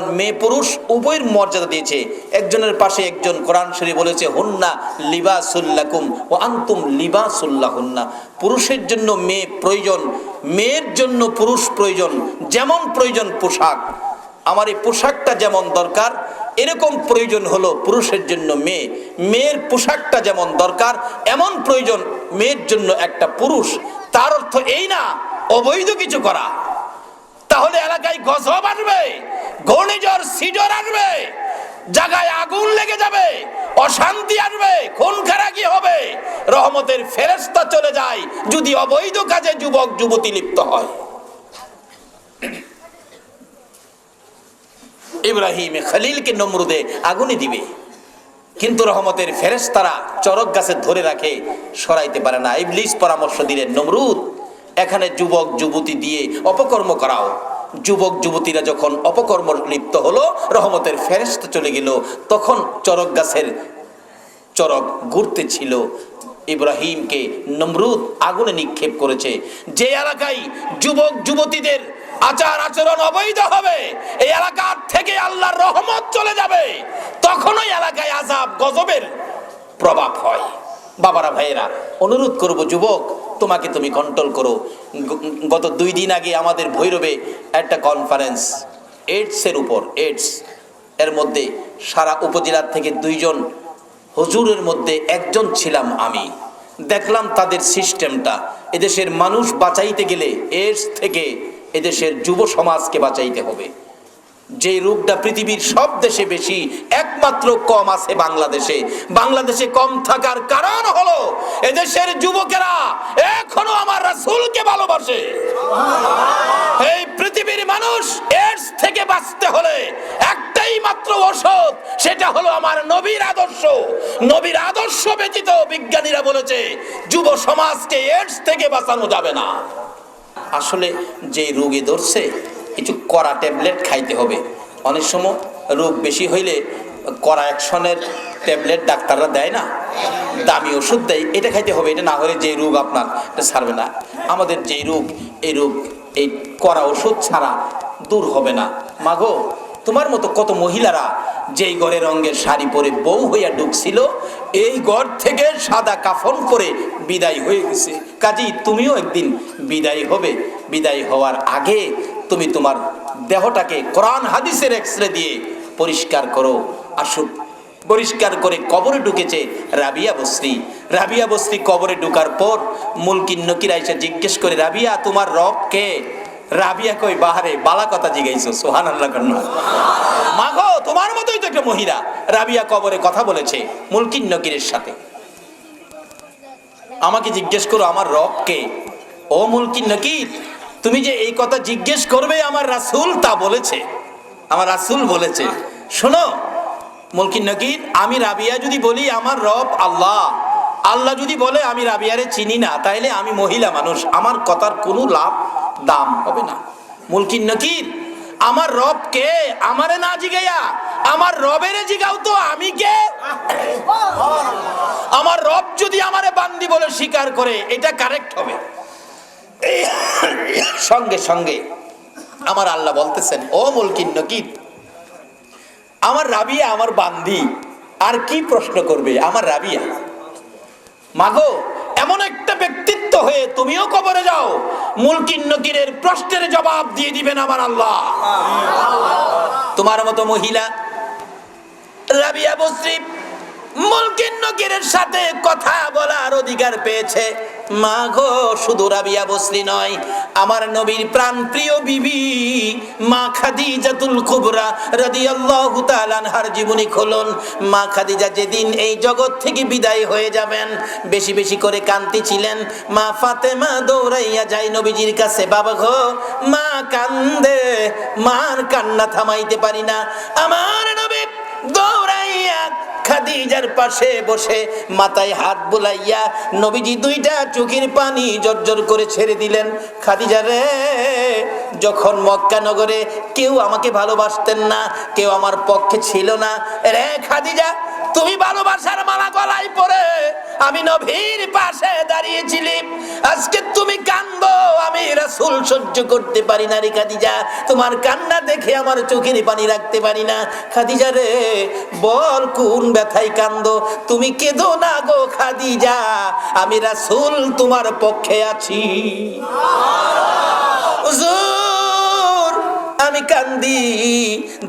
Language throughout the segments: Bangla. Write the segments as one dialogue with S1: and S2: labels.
S1: মেয়ে পুরুষ উভয়ের মর্যাদা দিয়েছে। একজনের পাশে একজন কোরআন শরীফ বলেছে, হুন্না লিবাসুল্লাকুম ও আন্তুম লিবাসুল্লাহ হুন্না পুরুষের জন্য মেয়ে প্রয়োজন, মেয়ের জন্য পুরুষ প্রয়োজন, যেমন প্রয়োজন পোশাক। আমার এই পোশাকটা যেমন দরকার, এরকম প্রয়োজন হলো পুরুষের জন্য মেয়ে। মেয়ের পোশাকটা যেমন দরকার, এমন প্রয়োজন মেয়ের জন্য একটা পুরুষ। তার অর্থ এই না, অবৈধ কিছু করা। তাহলে এলাকায় গজব আসবে, ঘূর্ণিঝড় সিডর আসবে, জায়গায় আগুন লেগে যাবে, অশান্তি আসবে, খুন খারাকি হবে, রহমতের ফেরেস্তা চলে যায়, যদি অবৈধ কাজে যুবক, যুবতী লিপ্ত হয়। ইব্রাহিম খলিলকে নমরুদে আগুনে দিবে, কিন্তু রহমতের ফেরেশতারা চরক গাছে ধরে রাখে, সরাইতে পারে না। ইবলিস পরামর্শ দিলেন, নমরুদ এখানে যুবক, যুবতী দিয়ে অপকর্ম করাও। যুবক, যুবতীরা যখন অপকর্ম লিপ্ত হলো, রহমতের ফেরেশতা চলে গেল। তখন চরক গাছের চরক ঘুরতে ছিল। ইব্রাহিমকে নমরুদ আগুনে নিক্ষেপ করেছে। যে এলাকায় যুবক, যুবতীদের আচার আচরণ অবৈধ হবে, এই এলাকার থেকে আল্লাহর রহমত চলে যাবে। তখনই এলাকায় আজাব গজবের প্রভাব হয়। বাবারা, ভাইয়েরা, অনুরোধ করব যুবক তোমাকে তুমি কন্ট্রোল করো। গত দুই দিন আগে আমাদের ভৈরবে একটা কনফারেন্স এইডসের উপর এইডস এর মধ্যে সারা উপজেলার থেকে দুইজন হুজুরের মধ্যে একজন ছিলাম আমি। দেখলাম তাদের সিস্টেমটা এদেশের মানুষ বাঁচাইতে গেলে এডস থেকে এদেশের যুব সমাজকে বাঁচাইতে হবে। যে রোগটা পৃথিবীর সব দেশে বেশি, একমাত্র কম আছে বাংলাদেশে। বাংলাদেশে কম থাকার কারণ হলো, এদেশের যুবকেরা এখনও আমার রাসূলকে ভালোবাসে। এই পৃথিবীর মানুষ এডস থেকে বাঁচতে হলে একটাই মাত্র ঔষধ সেটা হলো আমার নবীর আদর্শ। নবীর আদর্শ ব্যতীত বিজ্ঞানীরা বলেছে, যুব সমাজকে এডস থেকে বাঁচানো যাবে না। আসলে যে রোগে ধরছে কিছু কড়া ট্যাবলেট খাইতে হবে। অনেক সময় রোগ বেশি হইলে কড়া অ্যাকশনের ট্যাবলেট ডাক্তাররা দেয় না। দামি ওষুধ দেয়, এটা খাইতে হবে, এটা না হলে যে রোগ আপনার, এটা ছাড়বে না। আমাদের যে রোগ, এই রোগ, এই কড়া ওষুধ ছাড়া দূর হবে না। মাগো, তোমার মতো কত মহিলারা যেই ঘরে রঙের শাড়ি পরে বউ হইয়া ঢুকছিল এই ঘর থেকে সাদা কাফন করে বিদায় হয়ে গেছে। কাজী, তুমিও একদিন বিদায় হবে। বিদায় হওয়ার আগে তুমি তোমার দেহটাকে কোরআন হাদিসের এক্সরে দিয়ে পরিষ্কার করো। আসুক পরিষ্কার করে কবরে ঢুকেছে রাবিয়া বস্রি। রাবিয়া বস্রি কবরে ঢুকার পর মুলকিন নকিরা এসে জিজ্ঞেস করে, রাবিয়া, তোমার রব কে? রাবিয়া কই বাহারে, বালা কথা জিগাইছো সোহান আল্লাহ কন্যা মাগো, তোমার মতোই তো একটা মহিলা। রাবিয়া কবরে কথা বলেছে মুলকিন নকিরের সাথে। আমাকে জিজ্ঞেস করো, আমার রব কে? ও মুলকিন নকির তুমি যে এই কথা জিজ্ঞেস করবে, আমার রাসূল তা বলেছে। আমার রাসূল বলেছে। শোনো, মুলকিন নকির, আমি রাবিয়া যদি বলি, আমার রব আল্লাহ। আল্লাহ যদি বলে, আমি রাবিয়ারে চিনি না, তাইলে আমি মহিলা মানুষ। আমার কথার কোনো লাভ, দাম হবে না। মুলকিন নকির, আমার রব কে? আমারে না জিগাইয়া। আমার রবেরে জিগাও তো আমি কে? আমার রব যদি আমারে বান্দি বলে স্বীকার করে, এটা কারেক্ট হবে। সঙ্গে সঙ্গে আমার আল্লাহ বলতেছেন ও মুলকিন নকির আমার রাবিয়া আমার বান্দি আর কি প্রশ্ন করবে আমার রাবিয়া? মাগো এমন একটা ব্যক্তিত্ব হয়ে তুমিও কবরে যাও মুলকিন নকিরের প্রশ্নের জবাব দিয়ে দিবেন আমার আল্লাহ। তোমার মতো মহিলা রাবিয়া বসরি মুলকিন নকিরের সাথে কথা বলার অধিকার পেয়েছে। মা গো, শুধু নয়, আমার নবীর প্রাণ প্রিয় বিবি, মা জীবনী খোলন। মা খাদিজা যেদিন এই জগৎ থেকে বিদায় হয়ে যাবেন, বেশি বেশি করে কান্তি ছিলেন মা ফাতেমা দৌড়াইয়া যায় নবীজির কাছে, বাবা গো, মা কান্দে, মার কান্না থামাইতে পারি না। আমার খাদিজার পাশে বসে মাথায় হাত বুলাইয়া নবীজি দুইটা চোখের পানি জর্জর করে ছেড়ে দিলেন। খাদিজা রে, যখন মক্কা নগরে কেউ আমাকে ভালোবাসতেন না, কেউ আমার পক্ষে ছিল না। রে খাদিজা তুমি ভালোবাসার মালা গলায় পরে আমি নভীর পাশে দাঁড়িয়েছিলি। আজকে তুমি কান্দো, আমি রাসূল সহ্য করতে পারি না রে খাদিজা। তোমার কান্না দেখে আমার চোখের পানি রাখতে পারি না। খাদিজা রে, বল কোন ব্যথায় কান্দো? তুমি কেঁদো না গো খাদিজা। আমি রাসূল তোমার পক্ষে আছি। হুজুর আমি কান্দি।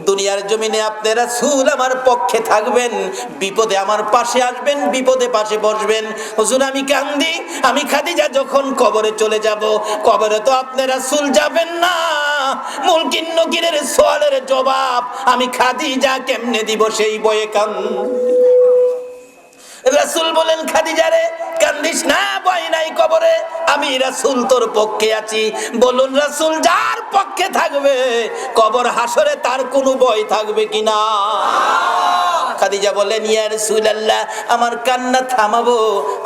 S1: দুনিয়ার জমিনে আপনারা সুল আমার পক্ষে থাকবেন, বিপদে আমার পাশে আসবেন, বিপদে পাশে বসবেন। হুজুর, আমি কান্দি, আমি খাদিজা যখন কবরে চলে যাব, কবরে তো আপনারা সুল যাবেন না। মুলকিন নকিরের সোয়ালের জবাব, আমি খাদিজা কেমনে দিব সেই বয়ে কান্দি। রাসূল বলেন, খাদিজারে, কান্দিস না, ভয় নাই কবরে। আমি রাসুল তোর পক্ষে আছি। বলুন, রাসুল যার পক্ষে থাকবে, কবর হাসরে তার কোনো ভয় থাকবে কিনা? খাদিজা বলেন ইয়া রাসূলুল্লাহ, আমার কান্না থামাবো।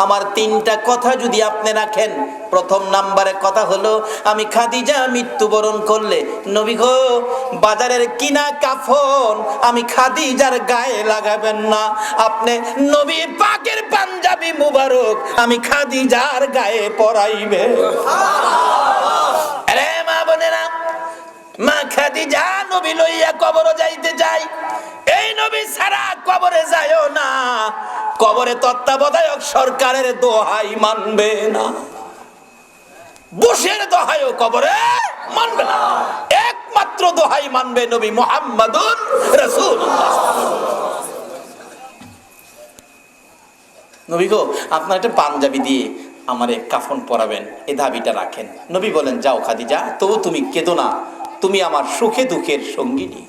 S1: আমার তিনটা কথা যদি আপনি রাখেন, প্রথম নাম্বারে কথা হলো, আমি খাদিজা মৃত্যুবরণ করলে, নবী গো, বাজারের কিনা কাফন আমি খাদিজার গায়ে লাগাবেন না। আপনি নবী পাকের পাঞ্জাবি মুবারক আমি খাদিজার গায়ে পরাইবে বোনেরা মা নবী লইয়া যাইতে চাই। এই নবী ছাড়া একমাত্র দোহাই মানবে নবী মোহাম্মদুর রাসূলুল্লাহ। নবী গো, আপনার একটা পাঞ্জাবি দিয়ে আমারে কাফন পরাবেন, এ দাবিটা রাখেন। নবী বলেন, যাও খাদিজা, তবু তুমি কেঁদো না। তুমি আমার সুখে দুঃখের সঙ্গিনী।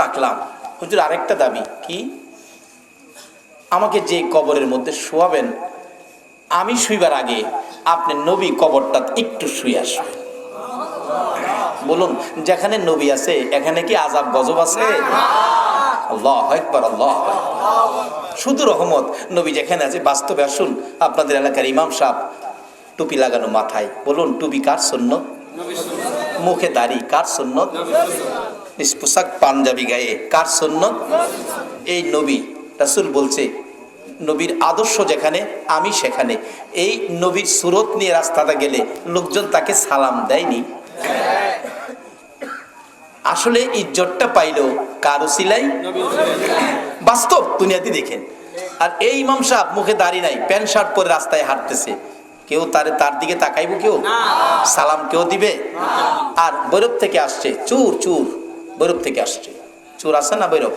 S1: রাখলাম। হুজুর, আরেকটা দাবি, কি? আমাকে যে কবরের মধ্যে শোয়াবেন, আমি শুইবার আগে আপনি নবী কবরটা একটু শুয়ে আসবেন। বলুন, যেখানে নবী আছে, এখানে কি আজাব গজব আছে? শুধু রহমত, নবী যেখানে আছে, বাস্তবে আসুন, আপনাদের এলাকার ইমাম সাহ টুপি লাগানো মাথায়। বলুন, টুপি কার সুন্নত মুখে দাড়ি, কার সুন্নত? পোশাক পাঞ্জাবি গায়ে, কার সুন্নত? এই নবী, রাসুল বলছে, নবীর আদর্শ যেখানে, আমি সেখানে। এই নবীর সুরত নিয়ে রাস্তাটা গেলে লোকজন তাকে সালাম দেয়নি। আসলে ইজ্জতটা পাইলো কারও সিলাই? বাস্তব, দুনিয়াতে দেখেন। আর এই ইমাম সাহেব মুখে দাড়ি নাই, প্যান্ট শার্ট পরে রাস্তায় হাঁটতেছে। কেউ তার তার দিকে তাকাইবো কেউ? সালাম কেউ দিবে? আর বৈরব থেকে আসছে। চুর চুর। বৈরব থেকে আসছে। চুর আছে না বৈরব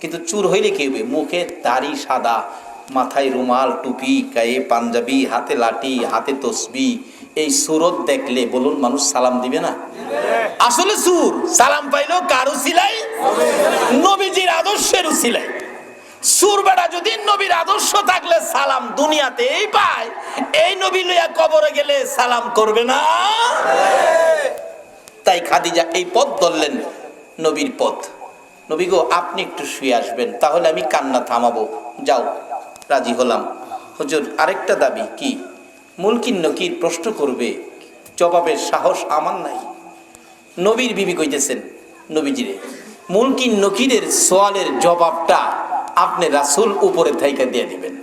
S1: কিন্তু চুর হইলে কি হবে? মুখে দাড়ি সাদা মাথায় রুমাল টুপি গায়ে পাঞ্জাবি হাতে লাঠি হাতে তসবি। এই সুরত দেখলে বলুন মানুষ সালাম দিবে না? আসলে সুর সালাম পাইলো কারও সিলাই? নবীজির আদর্শের সিলাই। সুর বেটা যদি নবীর আদর্শ থাকলে সালাম দুনিয়াতেই পায়। এই নবী লইয়া কবরে গেলে সালাম করবে না? তাই খাদিজা এই পথ ধরলেন নবীর পথ। নবী গো, আপনি একটু শুয়ে আসবেন, তাহলে আমি কান্না থামাবো। যাও, রাজি হলাম। হুজুর, আরেকটা দাবি কি? মুলকিন নকির প্রশ্ন করবে জবাবের সাহস আমার নাই। নবীর বিবি কইতেছেন, নবীজিরে, মুলকিন নকিরের সোয়ালের জবাবটা আপনি রাসূল উপরে থেকে দিয়ে দিবেন।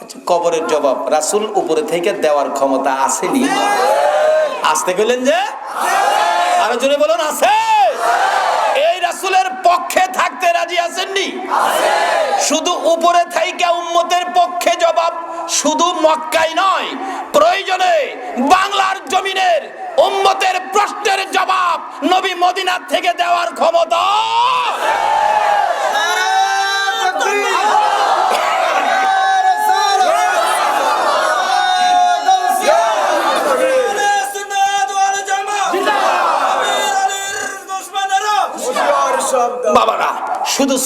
S1: আচ্ছা, কবরের জবাব রাসূল উপরে থেকে দেওয়ার ক্ষমতা আসেনি। আসতে গেলেন যে? আরও জোরে বলুন আছে এই রাসূলের পক্ষে থাকতে রাজি আসেননি শুধু উপরে থাইকা উম্মতের পক্ষে জবাব শুধু মক্কাই নয় প্রয়োজনে বাংলার জমিনের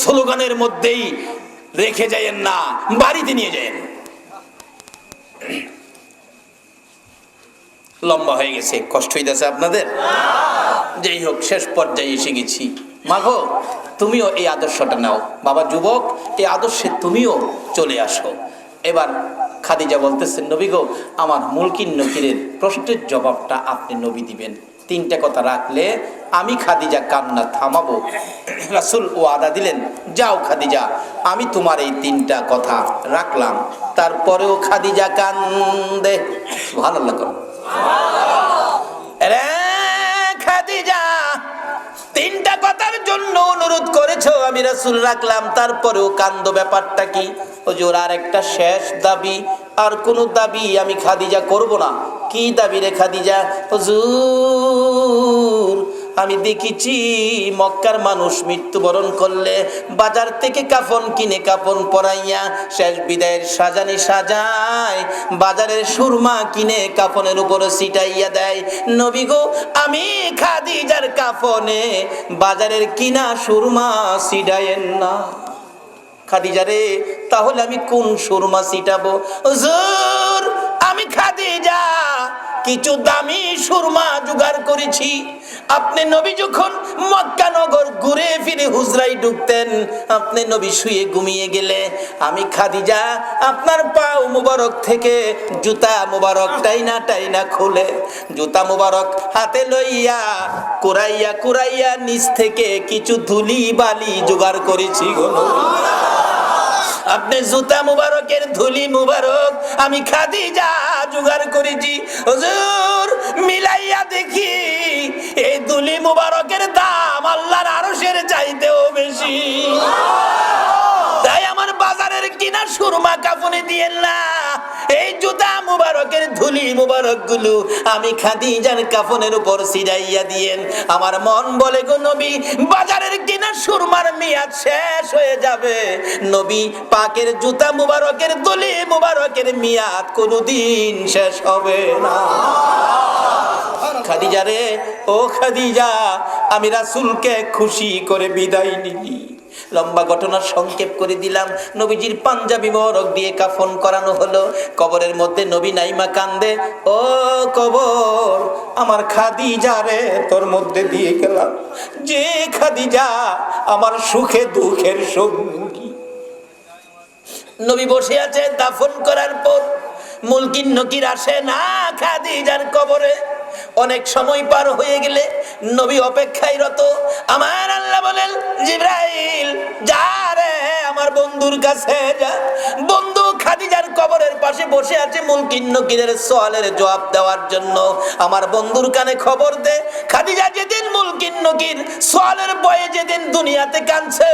S1: স্লোগানের মধ্যেই রেখে যায়েন না, বাড়িতে নিয়ে যায়েন। লম্বা হয়ে গেছে, কষ্ট হইতেছে আপনাদের? যাই হোক, শেষ পর্যায়ে এসে গেছি। মাগো, তুমিও এই আদর্শটা নাও। বাবা যুবক, এই আদর্শে তুমিও চলে আসো। এবার খাদিজা বলতেছেন নবী গো, আমার মুলকিন নকিরের প্রশ্নের জবাবটা আপনি নবী দিবেন। তিনটা কথা রাখলে, আমি খাদিজা কান্না থামাবো। রাসুল ও আদা দিলেন, যাও খাদিজা, আমি তোমার এই তিনটা কথা রাখলাম। তারপরেও খাদিজা কান্দে। ভালো লাগল খাদিজা, তিনটা কথার জন্য অনুরোধ করেছ, আমি রাসুল রাখলাম। তারপরেও কান্দ ব্যাপারটা কি? হুজুর আর একটা শেষ দাবি, আর কোনো দাবি আমি খাদিজা করব না। কি দাবি রে খাদিজা? হুজুর, আমি দেখেছি মক্কার মানুষ মৃত্যুবরণ করলে বাজার থেকে কাফন কিনে কাফন পরাইয়া শেষ বিদায়ের সাজানি সাজায় বাজারের সুরমা কিনে কাফনের উপরে ছিটাইয়া দেয়। নবী গো, আমি খাদিজার কাফনে বাজারের কিনা সুরমা ছিটাইয়েন না। খাদিজা রে, তাহলে আমি কোন সুরমা ছিটাবো? খাদিজা কিছু দামি সুরমা জোগাড় করেছি। আপনি নবী যখন মক্কা নগর ঘুরে ফিরে হুজরাই ঢুকতেন, আপনি নবী শুয়ে ঘুমিয়ে গেলে, আমি খাদিজা, আপনার পাও মুবারক থেকে জুতা মুবারক টাইনা টাইনা খুলে, জুতা মুবারক হাতে লইয়া কুরাইয়া কুরাইয়া নিচ থেকে কিছু ধুলি বালি জোগাড় করেছি গো আপনি জুতা মুবারকের ধুলি মুবারক আমি খাদি যা জোগাড় করেছি। হুজুর, মিলাইয়া দেখি এই দুলি মুবারকের দাম আল্লাহর আরশের চাইতেও বেশি। কিনা সুরমা কাফনে দিয়েন না এই জুতা মুবারকের ধুলি মুবারকগুলো আমি খাদিজার কাফনের উপর সিরাইয়া দিয়েন। আমার মন বলে, গো নবী, বাজারের কিনা সুরমার মেয়াদ শেষ হয়ে যাবে। নবী, পাকের জুতা মুবারকের ধুলি মুবারকের মেয়াদ কোনোদিন শেষ হবে না। খাদিজা রে, ও খাদিজা, আমি রাসূলকে খুশি করে বিদায় নিলি লম্বা ঘটনা সংক্ষেপ করে দিলাম। নবীজির পাঞ্জাবি মরক দিয়ে কাফন করানো হলো। কবরের মধ্যে নবী নাইমা কান্দে, ও কবর, আমার খাদিজা রে, তোর মধ্যে দিয়ে গেলাম। যে খাদিজা আমার সুখে দুঃখের সঙ্গী। নবী বসে আছে দাফন করার পর, মুলকিন নকির আসে না খাদিজার কবরে। অনেক সময় পার হয়ে গেলে নবী অপেক্ষায় রত আমার আল্লাহ বলেন, জিব্রাইল, যা রে, আমার বন্ধুর কাছে যা। বন্ধু খাদিজার কবরের পাশে বসে আছে মুলকিন নকিরের সোয়ালের জবাব দেওয়ার জন্য। আমার বন্ধুর কানে খবর দে খাদিজা যেদিন মুলকিন নকির সোয়ালের বয়ে যেদিন দুনিয়াতে কাঁদছে,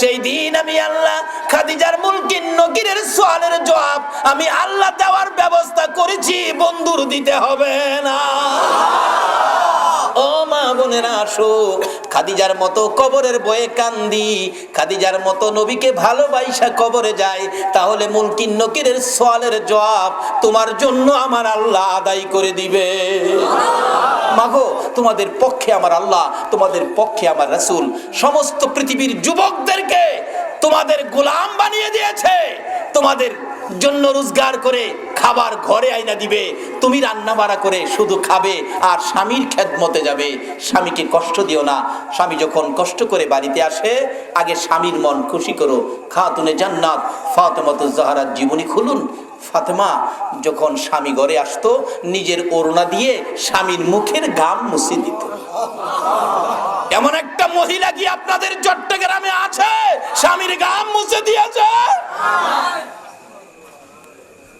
S1: সেই দিন আমি আল্লাহ খাদিজার মুলকিন নকিরের সোয়ালের জবাব আমি আল্লাহ দেওয়ার ব্যবস্থা করেছি, বন্ধুর দিতে হবে না। ও মা বোনেরা, আসো। খাদিজার মতো কবরের বয়ে কান্দি। খাদিজার মতো নবীকে ভালোবাসা কবরে যায়। তাহলে মুলকিন নকিরের সোয়ালের জবাব তোমার জন্য আমার আল্লাহ আদায় করে দিবে। মাগো, তোমাদের পক্ষে আমার আল্লাহ, তোমাদের পক্ষে আমার রাসূল। সমস্ত পৃথিবীর যুবকদেরকে তোমাদের গোলাম বানিয়ে দিয়েছে। তোমাদের জন্য রোজগার করে খাবার ঘরে আইনা দিবে, তুমি রান্না বাড়া করে শুধু খাবে আর স্বামীর খেদমতে যাবে। স্বামীকে কষ্ট দিও না। স্বামী যখন কষ্ট করে বাড়িতে আসে, আগে স্বামীর মন খুশি করো। খাতুনে জান্নাত, ফাতেমাতু জাহারার জীবনী খুলুন। ফাতেমা যখন স্বামী ঘরে আসতো, নিজের ওড়না দিয়ে স্বামীর মুখের গাম মুছে দিত। এমন একটা মহিলা কি আপনাদের চট্টগ্রামে আছে? স্বামীর গাম মুছে দিয়েছে?